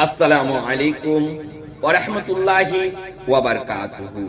আসসালামু আলাইকুম ওরহমতুল্লাহি ওয়াবারকাতুহু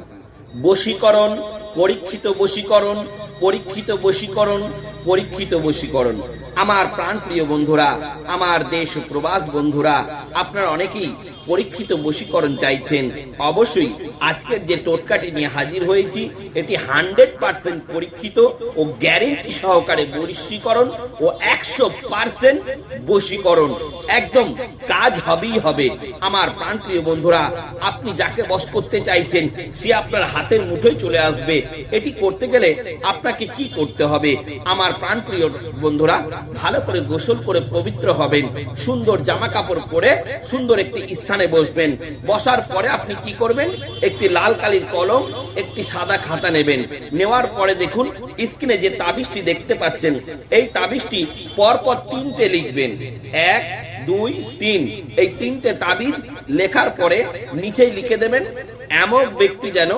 বশীকরণ, পরীক্ষিত বশীকরণ পরীক্ষিত বশীকরণ পরীক্ষিত বশীকরণ। আমার প্রাণ প্রিয় বন্ধুরা, আমার দেশ প্রবাস বন্ধুরা, আপনার অনেকেই পরীক্ষিত বশীকরণ চাইছেন। অবশ্যই আজকের যে টোটকাটি নিয়ে হাজির হয়েছি, এটি হান্ড্রেড পার্সেন্ট পরীক্ষিত ও গ্যারেন্টি সহকারে বশীকরণ ও একশো পার্সেন্ট বশীকরণ। একদম কাজ হবেই হবে। আমার প্রাণপ্রিয় বন্ধুরা, আপনি যাকে বস করতে চাইছেন, সে আপনার হাতের মুঠোয় চলে আসবে। এটি করতে গেলে আপনাকে কি করতে হবে? আমার প্রাণপ্রিয় বন্ধুরা, ভালো করে গোসল করে পবিত্র হবেন, সুন্দর জামা কাপড় পরে সুন্দর একটি স্থানে বসবেন। বসার পরে আপনি কি করবেন? একটি লাল কালির কলম, একটি সাদা খাতা নেবেন। নেওয়ার পরে দেখুন, স্ক্রিনে যে তাবিজটি দেখতে পাচ্ছেন, এই তাবিজটি পরপর তিনটে লিখবেন। এক, দুই, তিন। এই তিনটে তাবিজ লেখার পরে নিচেই লিখে দেবেন, এমন ব্যক্তি যেন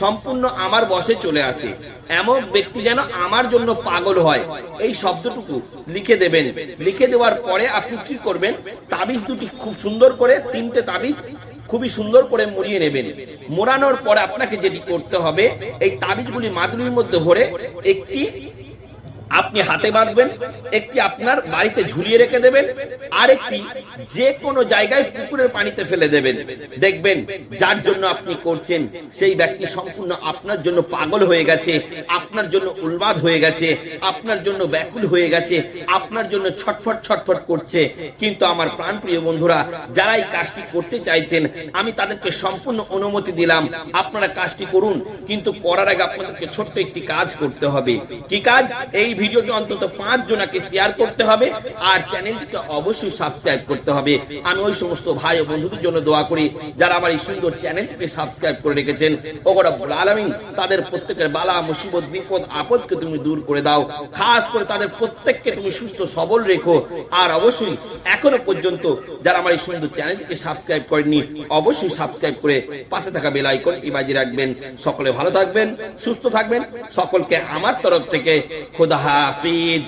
সম্পূর্ণ আমার বসে চলে আসে। এমন ব্যক্তি যেন আমার জন্য পাগল হয়। এই শব্দটুকু লিখে দেবেন। লিখে দেওয়ার পরে আপনি কি করবেন? তাবিজ দুটি খুব সুন্দর করে, তিনটে তাবিজ খুবই সুন্দর করে মরিয়ে নেবেন। মোড়ানোর পরে আপনাকে যেটি করতে হবে, এই তাবিজগুলি মাদুরির মধ্যে ভরে একটি আপনি হাতে বাঁধবেন, একটি আপনার বাড়িতে ঝুলিয়ে রেখে দেবেন আর একটি যে কোনো জায়গায় পুকুরের পানিতে ফেলে দেবেন। দেখবেন যার জন্য আপনি করছেন, সেই ব্যক্তি সম্পূর্ণ আপনার জন্য পাগল হয়ে গেছে, আপনার জন্য উন্মাদ হয়ে গেছে, আপনার জন্য ব্যাকুল হয়ে গেছে, আপনার জন্য ছটফট ছটফট করছে। কিন্তু আমার প্রাণপ্রিয় বন্ধুরা, যারা এই কাজটি করতে চাইছেন, আমি তাদেরকে সম্পূর্ণ অনুমতি দিলাম, আপনারা কাজটি করুন, কিন্তু করার আগে আপনাদেরকে ছোট্ট একটি কাজ করতে হবে। কি কাজ? এই ভিডিওটি অন্তত পাঁচ জনাকে শেয়ার করতে হবে আর চ্যানেলটিকে অবশ্যই সাবস্ক্রাইব করতে হবে। আমি ওই সমস্ত ভাই ও বন্ধুদের জন্য দোয়া করি, যারা আমার এই সুন্দর চ্যানেলটিকে সাবস্ক্রাইব করে রেখেছেন। ওগরা আলামিন, তাদের প্রত্যেকের বালা, মুসিবত, বিপদ, আপদকে তুমি দূর করে দাও। খাস করে তাদের প্রত্যেককে তুমি সুস্থ, সবল রেখো। আর অবশ্যই এখনও পর্যন্ত যারা আমার এই সুন্দর চ্যানেলটিকে সাবস্ক্রাইব করেননি, অবশ্যই সাবস্ক্রাইব করে পাশে থাকা বেল আইকনটি বাজিয়ে রাখবেন। সকলে ভালো থাকবেন, সুস্থ থাকবেন। সকলকে আমার তরফ থেকে খোদা হাফিজ